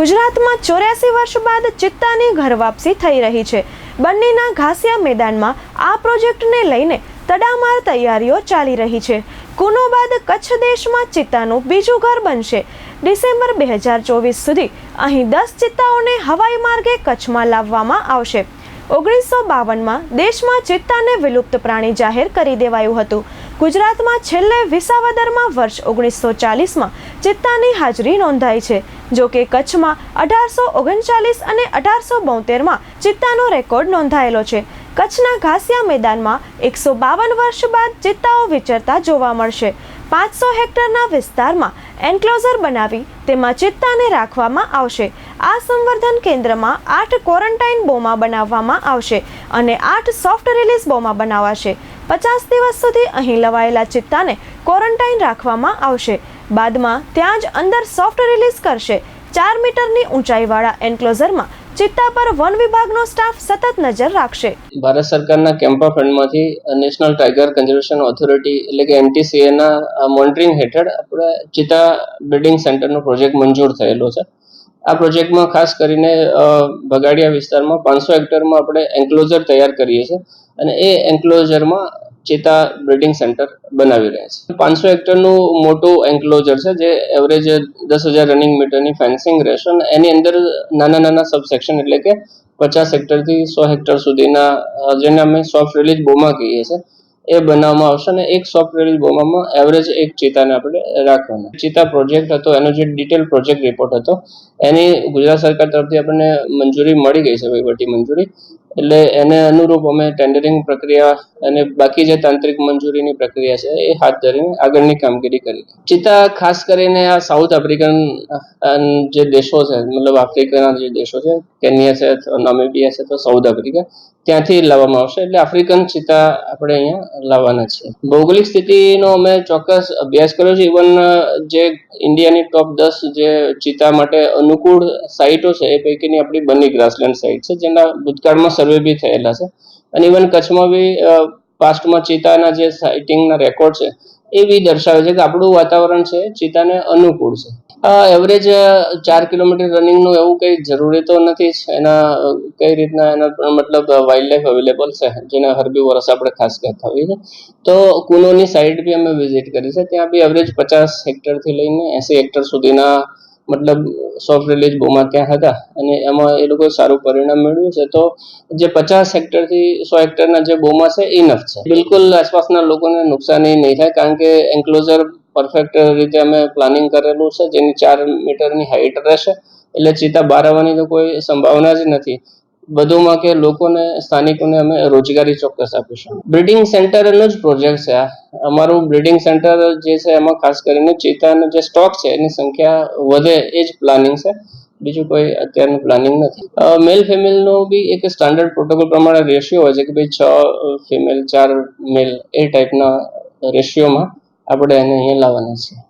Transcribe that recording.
ગુજરાતમાં ચોર્યાસી વર્ષ બાદ ચિત્તાની ઘર વાપસી થઈ રહી છે. બંનેના ઘાસિયા મેદાનમાં આ પ્રોજેક્ટને લઈને તડામાર તૈયારીઓ ચાલી રહી છે. કુનો બાદ કચ્છ દેશમાં ચિત્તાનું બીજું ઘર બનશે. ડિસેમ્બર બે હજાર ચોવીસ સુધી અહીં દસ ચિત્તાઓને હવાઈ માર્ગે કચ્છમાં લાવવામાં આવશે. ઓગણીસો બાવનમાં દેશમાં ચિત્તાને વિલુપ્ત પ્રાણી જાહેર કરી દેવાયું હતું. ગુજરાતમાં છેલ્લે વિસાવદરમાં વર્ષ ઓગણીસો ચાલીસમાં ચિત્તાની હાજરી નોંધાઈ છે, જો કે કચ્છમાં અઢારસો ઓગણચાલીસ અને અઢારસો બોતેરમાં ચિત્તાનો રેકોર્ડ નોંધાયેલો છે. કચ્છના ઘાસિયા મેદાનમાં એકસો બાવન વર્ષ બાદ ચિત્તાઓ વિચરતા જોવા મળશે. પાંચસો હેક્ટરના વિસ્તારમાં એન્ક્લોઝર બનાવી તેમાં ચિત્તાને રાખવામાં આવશે. આ સંવર્ધન કેન્દ્રમાં આઠ ક્વોરન્ટાઇન બોમા બનાવવામાં આવશે અને આઠ સોફ્ટ રિલીઝ બોમા બનાવાશે. પચાસ દિવસ સુધી અહીં લવાયેલા ચિત્તાને ક્વોરન્ટાઇન રાખવામાં આવશે. બાદમાં ત્યાં જ અંદર સોફ્ટ રિલીઝ કરશે. ચાર મીટરની ઊંચાઈવાળા એન્ક્લોઝરમાં ચિત્તા પર વન વિભાગનો સ્ટાફ સતત નજર રાખશે. ભારત સરકારના કેમ્પા ફંડમાંથી નેશનલ ટાઈગર કન્ઝર્વેશન ઓથોરિટી એટલે કે એનટીસીએના મોનિટરિંગ હેઠળ આપણે ચિત્તા બ્રિડિંગ સેન્ટરનો પ્રોજેક્ટ મંજૂર થયેલો છે. આ પ્રોજેક્ટમાં ખાસ કરીને ભગાડિયા વિસ્તારમાં પાંચસો હેક્ટરમાં આપણે એન્ક્લોઝર તૈયાર કરીએ છીએ અને એ એન્ક્લોઝરમાં ચિતા બ્રિડિંગ સેન્ટર બનાવી રહ્યા છે. પાંચસો હેક્ટરનું મોટું એન્ક્લોઝર છે, જે એવરેજ દસ હજાર રનિંગ મીટરની ફેન્સિંગ રહેશે અને એની અંદર નાના નાના સબસેક્શન એટલે કે પચાસ હેક્ટરથી સો હેક્ટર સુધીના, જેને અમે સોફ્ટ રિલીઝ બોમા કહીએ છીએ. એ બનાવવામાં આવશે અને એક સોફ્ટવેર બોમામાં એવરેજ એક ચિતાને આપણે રાખવાના. ચિતા પ્રોજેક્ટ હતો, એનો જે ડિટેલ પ્રોજેક્ટ રિપોર્ટ હતો, એની ગુજરાત સરકાર તરફથી આપણને મંજૂરી મળી ગઈ છે વહીવટી મંજૂરી. એટલે એને અનુરૂપ અમે ટેન્ડરિંગ પ્રક્રિયા અને બાકી જે તાંત્રિક મંજૂરીની પ્રક્રિયા છે એ હાથ ધરીને આગળની કામગીરી કરી ચિત્તા ખાસ કરીને આ સાઉથ આફ્રિકન જે દેશો છે, મતલબ આફ્રિકાના જે દેશો છે, કેન્યા છે નામિબિયા છે, તો સાઉથ આફ્રિકા ત્યાંથી લાવવામાં આવશે. એટલે આફ્રિકન ચિત્તા આપણે અહીંયા લાવવાના છે ભૌગોલિક સ્થિતિનો અમે ચોક્કસ અભ્યાસ કર્યો છે. ઇવન જે ઇન્ડિયાની ટોપ દસ જે ચિત્તા માટે અનુકૂળ સાઇટો છે, એ પૈકીની આપણી બની ગ્રાસલેન્ડ સાઇટ છે, જેના ભૂતકાળમાં સર્વે બી થયેલા છે. અને ઇવન કચ્છમાં બી પાસ્ટમાં ચિતાના જે સાઇટિંગના રેકોર્ડ છે, એ બી દર્શાવે છે કે આપણું વાતાવરણ છે ચિતાને અનુકૂળ છે. એવરેજ ચાર કિલોમીટર રનિંગનું એવું કંઈ જરૂરી તો નથી એના કઈ રીતના એના મતલબ વાઇલ્ડ લાઈફ અવેલેબલ છે, જેને હરબી વરસ આપણે ખાસ કરતા હોઈએ છીએ. તો કુનોની સાઇડ બી અમે વિઝિટ કરી છે. ત્યાં બી એવરેજ પચાસ હેક્ટરથી લઈને એસી હેક્ટર સુધીના મતલબ સોફ્ટ રિલીઝ બોમાં ત્યાં હતા અને એમાં એ લોકોએ સારું પરિણામ મેળવ્યું છે. તો જે પચાસ હેક્ટરથી સો હેક્ટરના જે બોમાં છે ઇનફ છે. બિલકુલ આસપાસના લોકોને નુકસાની નહીં થાય, કારણ કે એન્ક્લોઝર પરફેક્ટ રીતે અમે પ્લાનિંગ કરેલું છે, જેની ચાર મીટરની હાઈટ રહેશે. એટલે ચિતા બહાર આવવાની તો કોઈ સંભાવના જ નથી. વધુમાં કે લોકોને, સ્થાનિકોને અમે રોજગારી ચોક્કસ આપીશું. બ્રિડિંગ સેન્ટરનો જ પ્રોજેક્ટ છે આ. અમારું બ્રિડિંગ સેન્ટર જે છે એમાં ખાસ કરીને ચિતાનો જે સ્ટોક છે એની સંખ્યા વધે એ જ પ્લાનિંગ છે. બીજું કોઈ અત્યારનું પ્લાનિંગ નથી. મેલ ફિમેલનો બી એક સ્ટાન્ડર્ડ પ્રોટોકોલ પ્રમાણે રેશિયો હોય છે કે ભાઈ છ ફિમેલ ચાર મેલ એ ટાઈપના રેશિયોમાં આપણે એને અહીંયા લાવવાના છે